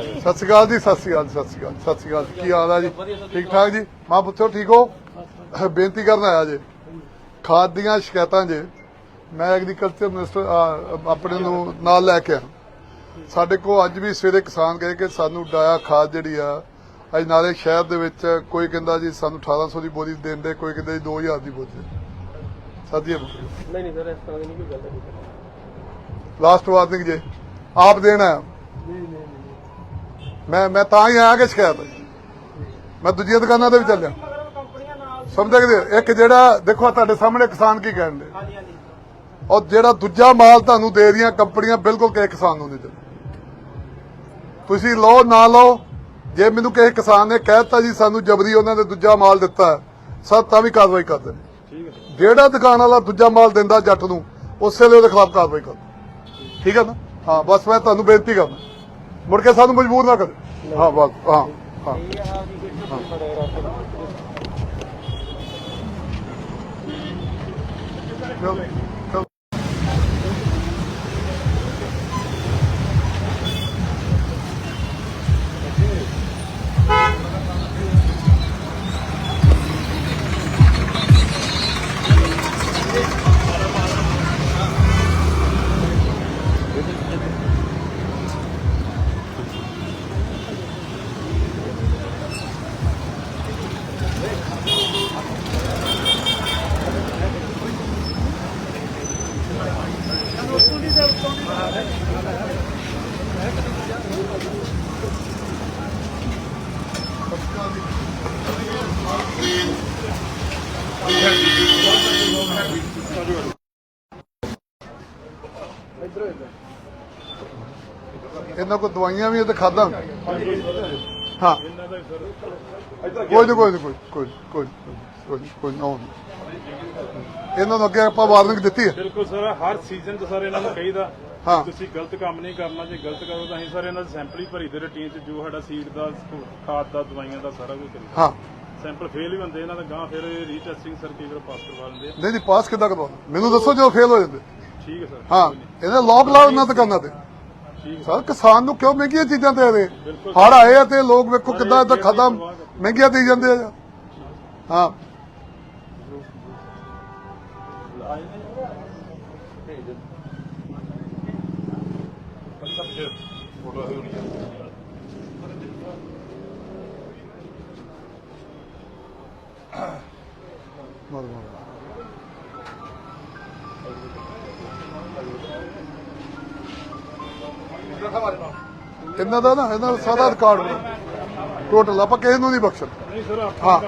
ਸਤਿ ਸ਼੍ਰੀ ਅਕਾਲ ਜੀ ਸਤਿ ਸ਼੍ਰੀ ਅਕਾਲ ਸਤਿ ਸ਼੍ਰੀ ਅਕਾਲ ਸਤਿ ਸ਼੍ਰੀ ਅਕਾਲ ਕੀ ਹਾਲ ਹੈ ਜੀ? ਠੀਕ ਠਾਕ ਜੀ? ਮਾਂ ਪੁੱਤਰ ਠੀਕ ਹੋ? ਬੇਨਤੀ ਕਰਨ ਆਇਆ ਜੇ। ਖਾਦ ਦੀਆਂ ਸ਼ਿਕਾਇਤਾਂ ਜੇ। ਮੈਂ ਐਗਰੀਕਲਚਰ ਮਿਨਿਸਟਰ ਆ, ਆਪਣੇ ਨੂੰ ਨਾਲ ਲੈ ਕੇ ਆ ਸਾਡੇ ਕੋਲ ਅੱਜ ਵੀ ਸਵੇਰੇ ਕਿਸਾਨ ਗਏ ਕਿ ਸਾਨੂੰ ਡਾਇਆ ਖਾਦ ਜਿਹੜੀ ਆ ਅੱਜ ਨਾਲੇ ਸ਼ਹਿਰ ਦੇ ਵਿੱਚ ਕੋਈ ਕਹਿੰਦਾ ਜੀ ਸਾਨੂੰ 1800 ਦੀ ਬੋਰੀ ਦੇਣ ਦੇ ਕੋਈ ਕਹਿੰਦਾ ਜੀ 2000 ਦੀ ਬੋਰੀ ਸਾਡੀ ਨਹੀਂ ਨਹੀਂ ਸਰ ਇਸ ਤਰ੍ਹਾਂ ਦੀ ਨਹੀਂ ਕੋਈ ਗੱਲ ਲਾਸਟ ਵਾਰਨਿੰਗ ਜੇ। ਆਪ ਦੇਣਾ ਮੈਂ ਮੈਂ ਤਾਂ ਹੀ ਆਇਆ ਕਿ ਸ਼ਿਕਾਇਤ ਹੈ ਮੈਂ ਦੂਜੀਆਂ ਦੁਕਾਨਾਂ ਤੇ ਵੀ ਚੱਲਿਆ। ਸਮਝਦੇ ਇੱਕ ਜਿਹੜਾ ਦੇਖੋ ਤੁਹਾਡੇ ਸਾਹਮਣੇ ਕਿਸਾਨ ਕੀ ਕਹਿਣ ਦੇ? ਹਾਂਜੀ ਹਾਂਜੀ। ਔਰ ਜਿਹੜਾ ਦੂਜਾ ਮਾਲ ਤੁਹਾਨੂੰ ਦੇ ਰਹੀਆਂ ਕੰਪਨੀਆਂ ਬਿਲਕੁਲ ਕਿਸੇ ਕਿਸਾਨ ਨੂੰ ਨਹੀਂ ਦਿੰਦੇ। ਤੁਸੀਂ ਲਓ ਨਾ ਲਓ ਜੇ ਮੈਨੂੰ ਕਿਸੇ ਕਿਸਾਨ ਨੇ ਕਹਿਤਾ ਜੀ ਸਾਨੂੰ ਜਬਰੀ ਉਹਨਾਂ ਨੇ ਦੂਜਾ ਮਾਲ ਦਿੱਤਾ ਸਰ ਤਾਂ ਵੀ ਕਾਰਵਾਈ ਕਰਦੇ ਨੇ ਠੀਕ ਹੈ। ਸਰ ਜਿਹੜਾ ਦੁਕਾਨ ਵਾਲਾ ਦੂਜਾ ਮਾਲ ਦਿੰਦਾ ਜੱਟ ਨੂੰ ਉਸੇ ਵੇਲੇ ਉਹਦੇ ਖਿਲਾਫ ਕਾਰਵਾਈ ਕਰੋ ਠੀਕ ਹੈ ਨਾ? ਹਾਂ ਬਸ ਮੈਂ ਤੁਹਾਨੂੰ ਬੇਨਤੀ ਕਰਦਾ। ਮੁੜ ਕੇ ਸਾਨੂੰ ਮਜਬੂਰ ਨਾ ਕਰੋ। ਹਾਂ ਬਸ ਹਾਂ ਇਹਨਾਂ ਕੋ ਦਵਾਈਆਂ ਵੀ ਇਹ ਤੇ ਖਾਦਾ ਹਾਂ। ਕੋਈ ਨਹੀਂ ਕੋਈ ਨਹੀਂ ਕੋਈ ਕੋਈ ਕੋਈ ਕੋਈ ਕੋਈ ਨਾ ਇਹਨਾਂ ਨੂੰ ਅੱਗੇ ਆਪਾਂ ਵਾਰਨਿੰਗ ਦਿੱਤੀ ਹੈ। ਬਿਲਕੁਲ ਸਰ ਹਰ ਸੀਜ਼ਨ 'ਚ ਸਰ ਇਹਨਾਂ ਨੂੰ ਕਹੀਦਾ ਹਾਂ। ਤੁਸੀਂ ਗਲਤ ਕੰਮ ਨਹੀਂ ਕਰਨਾ ਜੇ ਗਲਤ ਕਰੋ ਤਾਂ ਅਸੀਂ ਸਰ ਇਹਨਾਂ ਦੇ ਸੈਂਪਲ ਹੀ ਭਰੀ ਦੇ ਰੂਟੀਨ 'ਚ ਜੋ ਸਾਡਾ ਸੀਡ ਦਾ ਖਾਦ ਦਾ ਦਵਾਈਆਂ ਦਾ ਸਾਰਾ ਕੁਝ ਕਰੀਦਾ। ਹਾਂ। ਸੈਂਪਲ ਫੇਲ ਹੀ ਹੁੰਦੇ ਇਹਨਾਂ ਦਾ ਗਾਂ ਫਿਰ ਰੀਟੈਸਟਿੰਗ ਸਰ ਕਈ ਵਾਰ ਪਾਸ ਕਰਵਾ ਲੈਂਦੇ ਆ। ਨਹੀਂ ਨਹੀਂ ਪਾਸ ਕਿੱਦਾਂ ਕਰਵਾਉਣਾ? ਮੈਨੂੰ ਦੱਸੋ ਜੋ ਫੇਲ ਹੋ ਜਾਂਦੇ। ਠੀਕ ਹੈ ਸਰ ਹਾਂ ਇਹਨੇ ਲੋਕ ਲਾਓ ਇਹਨਾਂ ਦੁਕਾਨਾਂ ਤੇ। ਠੀਕ ਸਰ ਕਿਸਾਨ ਨੂੰ ਕਿਉਂ ਮਹਿੰਗੀਆਂ ਚੀਜ਼ਾਂ ਦੇ ਰਹੇ? ਬਿਲਕੁਲ। ਹੜ ਆਏ ਆ ਤੇ ਲੋਕ ਵੇਖੋ ਕਿੱਦਾਂ ਇਦਾਂ ਖਾਦਾਂ ਮਹਿੰਗੀਆਂ ਦੇ ਜਾਂਦੇ ਆ। ਹਾਂ। ਮਾਰ ਮਾਰ ਇਹਨਾਂ ਦਾ ਨਾ ਇਹਨਾਂ ਦਾ ਸਾਰਾ ਰਿਕਾਰਡ ਟੋਟਲ ਆਪਾਂ ਕਿਸੇ ਨੂੰ ਨਹੀਂ ਬਖਸ਼ਣ ਨਹੀਂ ਸਰ ਹਾਂ।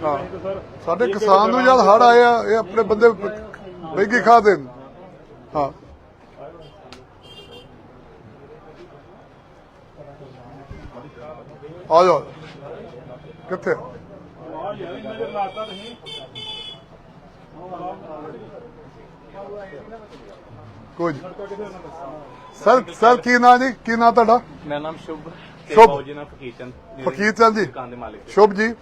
ਸਾਡੇ ਕਿਸਾਨ ਨੂੰ ਜਦ ਹੜ ਆਏ ਆ ਇਹ ਆਪਣੇ ਬੰਦੇ ਮਹਿੰਗੀ ਖਾ ਦੇਣ। ਹਾਂ। ਆ ਜਾਓ। ਕਿੱਥੇ? ਆ ਯਾਰ ਲਾਤਾ ਨਹੀਂ ਕੋਈ ਸਰ ਸਰ ਕੀ ਨਾਂ ਜੀ? ਕੀ ਨਾਂ ਤੁਹਾਡਾ? ਮੇਰਾ ਨਾਮ ਸ਼ੁਭ ਤੇ ਸ਼ੁਭ। ਬਾਊ ਜੀ ਨਾਮ ਫਕੀਰ ਚੰਦ ਫਕੀਰ ਚੰਦ ਜੀ। ਦੁਕਾਨ ਦੇ ਮਾਲਿਕ। ਸ਼ੁਭ ਜੀ।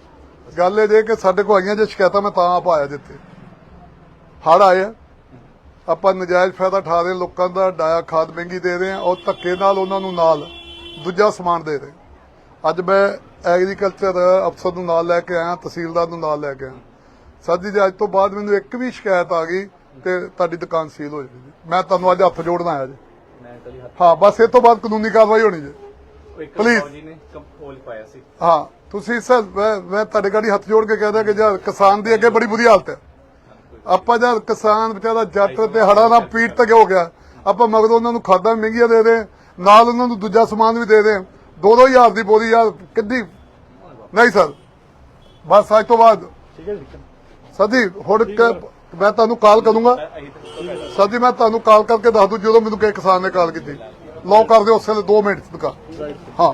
ਗੱਲ ਇਹ ਜੇ ਕਿ ਸਾਡੇ ਕੋਲ ਆਈਆਂ ਜੇ ਸ਼ਿਕਾਇਤਾਂ ਮੈਂ ਤਾਂ ਆਪ ਆਇਆ ਜਿੱਥੇ। ਹੜ ਆਏ ਆ। ਆਪਾਂ ਨਜਾਇਜ਼ ਫਾਇਦਾ ਉਠਾ ਰਹੇ ਲੋਕਾਂ ਦਾ ਡਾਇਆ ਖਾਦ ਮਹਿੰਗੀ ਦੇ ਰਹੇ ਆ ਔਰ ਧੱਕੇ ਨਾਲ ਉਹਨਾਂ ਨੂੰ ਨਾਲ ਦੂਜਾ ਸਮਾਨ ਦੇ ਰਹੇ ਅੱਜ ਮੈਂ ਐਗਰੀਕਲਚਰ ਅਫਸਰ ਨੂੰ ਨਾਲ ਲੈ ਕੇ ਆਇਆ ਤਹਿਸੀਲਦਾਰ ਨੂੰ ਨਾਲ ਲੈ ਕੇ ਆਇਆ। ਸਰ ਜੀ ਅੱਜ ਤੋਂ ਬਾਅਦ ਮੈਨੂੰ ਇੱਕ ਵੀ ਸ਼ਿਕਾਇਤ ਆ ਗਈ ਤੇ ਤੁਹਾਡੀ ਦੁਕਾਨ ਸੀਲ ਹੋ ਜਾਏਗੀ ਮੈਂ ਤੁਹਾਨੂੰ ਅੱਜ ਹੱਥ ਜੋੜਨ ਆਇਆ ਜੀ। ਹਾਂ ਬਸ ਇਹ ਤੋਂ ਬਾਅਦ ਕਾਨੂੰਨੀ ਕਾਰਵਾਈ ਹੋਣੀ ਜੀ। ਇੱਕ Please. ਬਾਊ ਜੀ ਨੇ ਕੰਪੋਲ ਪਾਇਆ ਸੀ। ਹਾਂ ਤੁਸੀਂ ਸਰ ਮੈਂ ਮੈਂ ਤੁਹਾਡੇ ਗਾੜੀ ਹੱਥ ਜੋੜ ਕੇ ਕਹਦਾ ਕਿ ਜਦ ਕਿਸਾਨ ਦੀ ਅੱਗੇ ਬੜੀ ਬੁਰੀ ਹਾਲਤ ਹੈ। ਆਪਾਂ ਜਦ ਕਿਸਾਨ ਵਿਚਾਰਾ ਜੱਟ ਤੇ ਹੜਾ ਨਾਲ ਪੀੜ ਤੱਕ ਹੋ ਗਿਆ? ਆਪਾਂ ਮਗਰੋਂ ਉਹਨਾਂ ਨੂੰ ਖਾਦਾਂ ਮਹਿੰਗੀਆਂ ਦੇ ਦੇ ਨਾਲ ਉਹਨਾਂ ਨੂੰ ਦੂਜਾ ਸਮਾਨ ਵੀ ਦੇ ਦੇ। ਦੋ ਦੋ ਹਜ਼ਾਰ ਦੀ ਬੋਰੀ ਯਾਰ ਕਿੱਡੀ ਨਹੀਂ ਸਰ। ਬਸ ਅੱਜ ਤੋਂ ਬਾਅਦ। ਠੀਕ ਹੈ ਜੀ ਜੀ ਹੁਣ ਕ- ਮੈਂ ਤੁਹਾਨੂੰ ਕਾਲ ਕਰੂੰਗਾ। ਤਾਂ ਸਰ ਜੀ ਮੈਂ ਤੁਹਾਨੂੰ ਕਾਲ ਕਰਕੇ ਦੱਸ ਦੂੰ ਜਦੋਂ ਮੈਨੂੰ ਕਿਸੇ ਕਿਸਾਨ ਨੇ ਕਾਲ ਕੀਤੀ। ਲਓ ਕਰ ਦਿਓ ਉਸੇ ਵੇਲੇ 2 ਮਿੰਟ ਤੱਕ ਹਾਂ।